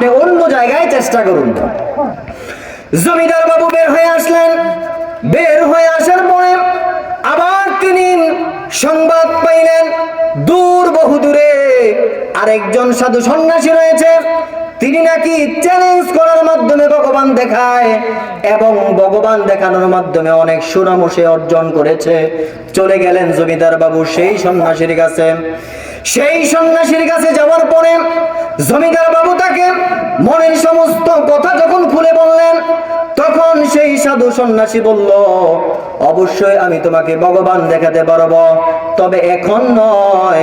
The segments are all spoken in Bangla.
আপনি অন্য জায়গায় চেষ্টা করুন। জমিদার বাবু বের হয়ে আসলেন। বের হয়ে আসার পরে আবার তিনি সংবাদ পাইলেন, দূর বহু দূরে আরেকজন সাধু সন্ন্যাসী রয়েছে। তিনি নাকি চ্যালেঞ্জ করার মাধ্যমে ভগবান দেখায় এবং ভগবান দেখানোর মাধ্যমে অনেক সুনাম সে অর্জন করেছে। চলে গেলেন জমিদার বাবু সেই সন্ন্যাসীর কাছে। সেই সন্ন্যাসীর কাছে যাওয়ার পরে জমিদার বাবু তাকে মনের সমস্ত কথা যখন খুলে বললেন তখন সেই সাধু সন্ন্যাসী বলল, অবশ্যই আমি তোমাকে ভগবান দেখাতে পারব। তবে এখন নয়,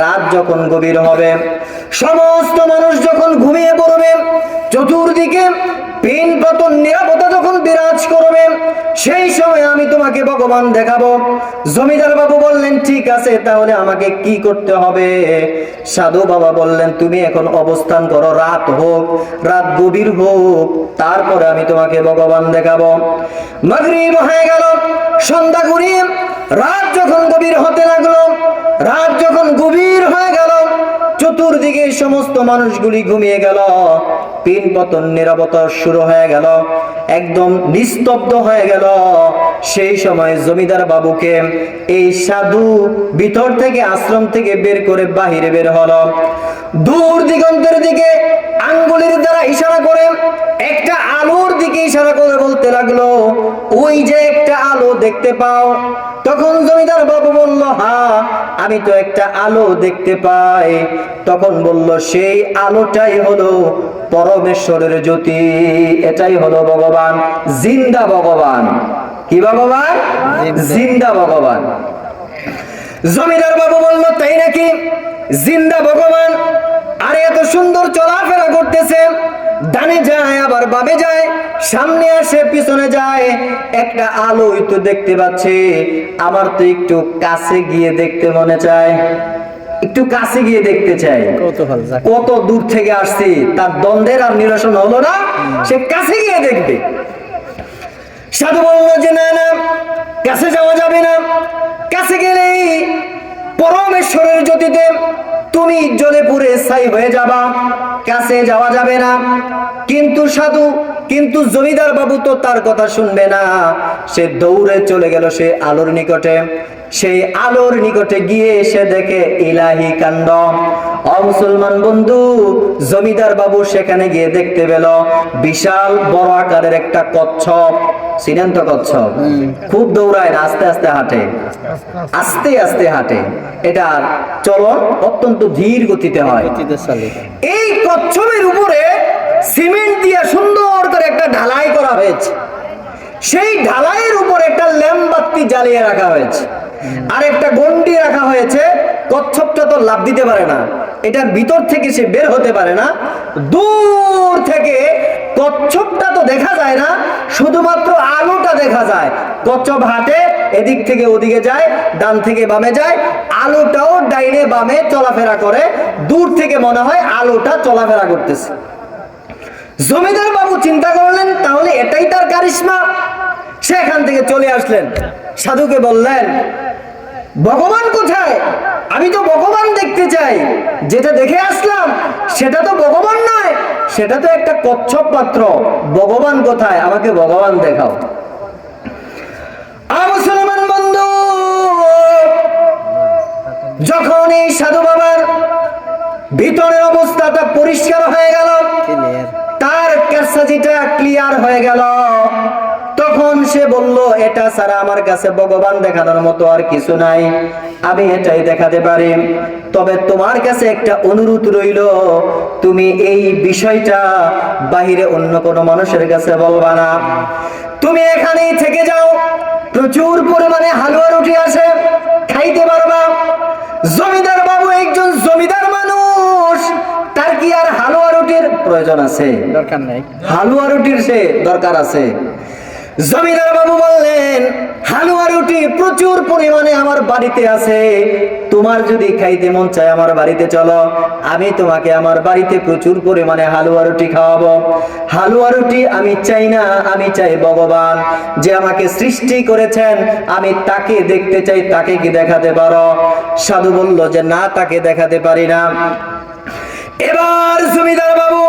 রাত যখন গভীর হবে, সমস্ত মানুষ যখন ঘুমিয়ে পড়বে, চতুর্দিকে তোমাকে ভগবান দেখাবো। জমিদার বাবু বললেন, ঠিক আছে, তাহলে আমাকে কি করতে হবে? সাধু বাবা বললেন, তুমি এখন অবস্থান করো, রাত হোক, রাত গভীর হোক, তারপরে আমি তোমাকে ভগবান দেখাবো। মাগরিব হয়ে গেল, সন্ধ্যা ঘুরিয়ে রাত যখন গভীর হতে লাগল, রাত যখন গভীর হয়ে গেল সমস্ত মানুষগুলি ঘুমিয়ে গেল। পিন পতন নিরাপত্তা শুরু হয়ে গেল। একদম নিস্তব্ধ হয়ে গেল। সেই সময় জমিদার বাবুকে এই সাধু ভিতর থেকে আশ্রম থেকে বের করে বাহিরে বের হল। দূর দিগন্তের দিকে আঙ্গুলের দ্বারা ইশারা করে একটা আলোর দিকে ইশারা করে বলতে লাগল ওই যে একটা আলো দেখতে পাও। তখন জমিদার বাবু বলল হ্যাঁ আমি তো একটা আলো দেখতে পাই। তখন বলল সেই আলোটাই হলো পরমেশ্বরের জ্যোতি এটাই হলো ভগবান জিন্দা ভগবান। কি ভগবান? জিন্দা। ভগবান। জমিদার বাবু বলল তাই নাকি? জিন্দা ভগবান আরে এত সুন্দর চলাফেরা করতেছে ডানে যায় আবার বামে যায় সামনে আসে পিছনে যায়। একটা আলোই তো দেখতে পাচ্ছে। আমার তো একটু কাছে গিয়ে দেখতে মনে চায়। একটু কাছে গিয়ে দেখতে চাই কত দূর থেকে আসছি তার দ্বন্দ্বের আর নিরসন হলো না। সে কাছে গিয়ে দেখবে। সাধু বলল যে না না কাছে যাওয়া যাবে না কাছে গেলেই পরমেশ্বরের জ্যোতিতে তুমি জ্বলে পুড়ে ছাই হয়ে যাবা। কাছে যাওয়া যাবে না। কিন্তু সাধু কিন্তু জমিদার বাবু তো তার কথা শুনবে না। সে দৌড়ে চলে গেল সে আলোর নিকটে। সেই আলোর নিকটে গিয়ে এসে দেখে ইলাহি কাণ্ড। মুসলমান বন্ধু জমিদার বাবু সেখানে গিয়ে দেখতে পেল বিশাল বড় আকারের একটা কচ্ছপ চিনেন তো কচ্ছপ। খুব দৌড়ায় না আস্তে আস্তে হাঁটে। আস্তে আস্তে হাঁটে। এটার চলন অত্যন্ত ধীর গতিতে হয়। এই কচ্ছপের উপরে সিমেন্ট দিয়ে সুন্দর করে একটা ঢালাই করা হয়েছে। সেই ঢালাইয়ের উপর একটা ল্যাম্পবাতি জ্বালিয়ে রাখা হয়েছে। আর একটা গন্ডি রাখা হয়েছে। কচ্ছপটা তো লাভ দিতে পারে না। এটার ভিতর থেকে সে বের হতে পারে না। দূর থেকে কচ্ছপটা তো দেখা যায় না, শুধুমাত্র আলোটা দেখা যায়। কচ্ছপ হাটে, এদিক থেকে ওদিকে যায়, ডান থেকে বামে যায়। আলোটাও ডাইনে বামে চলাফেরা করে। দূর থেকে মনে হয় আলোটা চলাফেরা করতেছে। জমিদার বাবু চিন্তা করলেন, তাহলে এটাই তার কারিশমা। সেখান থেকে চলে আসলেন। সাধুকে বললেন, ভগবান কোথায়? আমি তো ভগবান দেখতে চাই। যেটা দেখে আসলাম, সেটা তো ভগবান নয়, সেটা তো একটা কচ্ছপ মাত্র ভগবান কোথায়? আমাকে ভগবান দেখাও। মুসলমান বন্ধু, যখন এই সাধু বাবার ভিতরের অবস্থাটা পরিষ্কার হয়ে গেল তার ক্যাসাজিটা ক্লিয়ার হয়ে গেল। তখন সে বলল, এটা আমার কাছে ভগবান দেখানোর মতো আর কিছু নাই। আমি এটাই দেখাতে পারি। তবে তোমার কাছে একটা অনুরোধ রইল। তুমি এই বিষয়টা বাহিরে অন্য কোনো মানুষের কাছে বলবা না। তুমি এখানেই থেকে যাও। প্রচুর পরিমাণে হালুয়া রুটি আছে খাইতে পারবা জমিদার বাবু একজন জমিদার মানুষ তার কি আর হালুয়া রুটির প্রয়োজন আছে। দরকার নাই। হালুয়া রুটির সে দরকার আছে। জমিদার বাবু বললেন হালুয়া রুটি প্রচুর পরিমাণে আমার বাড়িতে আছে। তোমার যদি খাইতে মন চায় আমার বাড়িতে চলো। আমি তোমাকে আমার বাড়িতে প্রচুর পরিমাণে হালুয়া রুটি খাওয়াবো। হালুয়া রুটি আমি চাই না আমি চাই ভগবান যে আমাকে সৃষ্টি করেছেন। আমি তাকে দেখতে চাই তাকে কি দেখাতে পারো? সাধু বলল যে না তাকে দেখাতে পারি না। এবার জমিদার বাবু